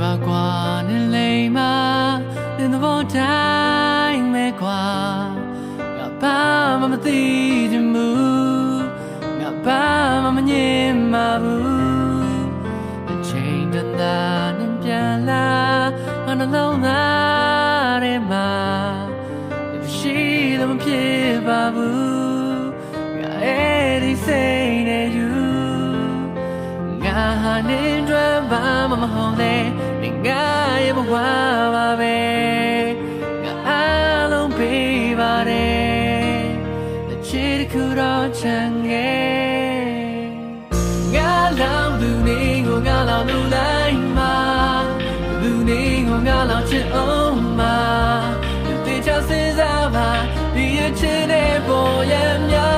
မှာကွာနဲ့လိမ်မှာသင်သဘောတိုင်းမဲ့ကွာငါဘာမှမသိချင်ဘူးငါဘာမှမငြင်းမှာဘူးအချိန်တန်တာနဲ့ပြန်လာငါနှလုံးသားထဲမှာရှိလို့မဖြစ်ပါဘူးငါအဲ့ဒီစိတ်နဲ့ ယူငါဟာနေတော့ဘာမှမဟုတ်လေငါရဲ့ဘဝပါပဲငါအားလုံးပေးပါတယ်အချစ်တစ်ခုတော့ချန်ခဲ့ငါလောင်သူနေကိုငါလောင်လူလိုက်မှာသူနေကိုငါလောင်ချစ်အောင်မှာတေ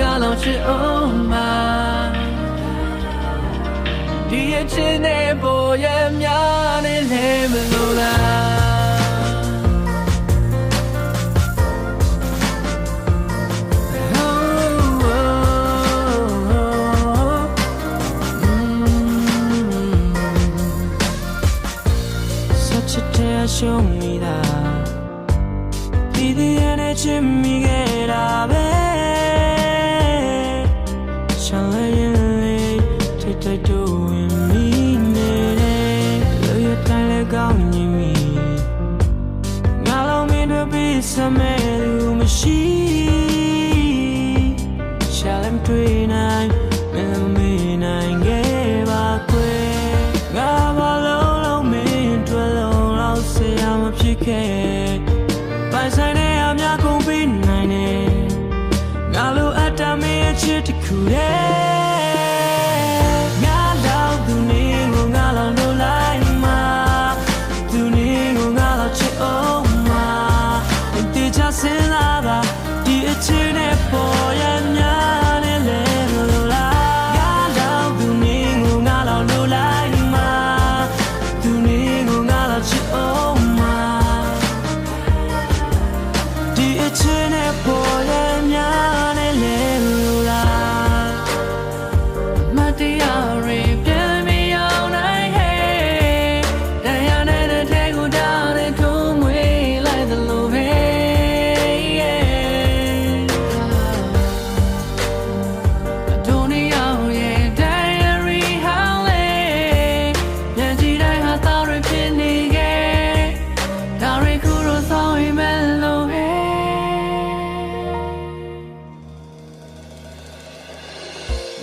ငါလောင်ချစ်အောင်မှာဒီအချစ်နဲ့ပေါ်ရများတယ်လေမလို့လား Such a tear show me that ဒီဒီရနဲ့ချစ်မိခဲ့တာပဲ တ်ထိတ်တို့ဝင်မိနေတယ်လူရတိုင်းလည်းကောင်းနေပြီငါလုံးမင်းတို့ပြီးစမဲသူမရှိရှာလမ်တွေ့နိုင်မင်းမင်းနိုင်ခဲ့ပါကွယ်ငါဘာလုံးလုံးမင်းတွေ့လုံးလောက်ဆရာမဖြစ်ခဲ့ပိုင်ဆိုင်တဲ့အများကုန်ပြီးနိုင်တယ်ငါလိုအပ်တမင်းရဲ့ချစ်တစ်ခုတည်း ဒီ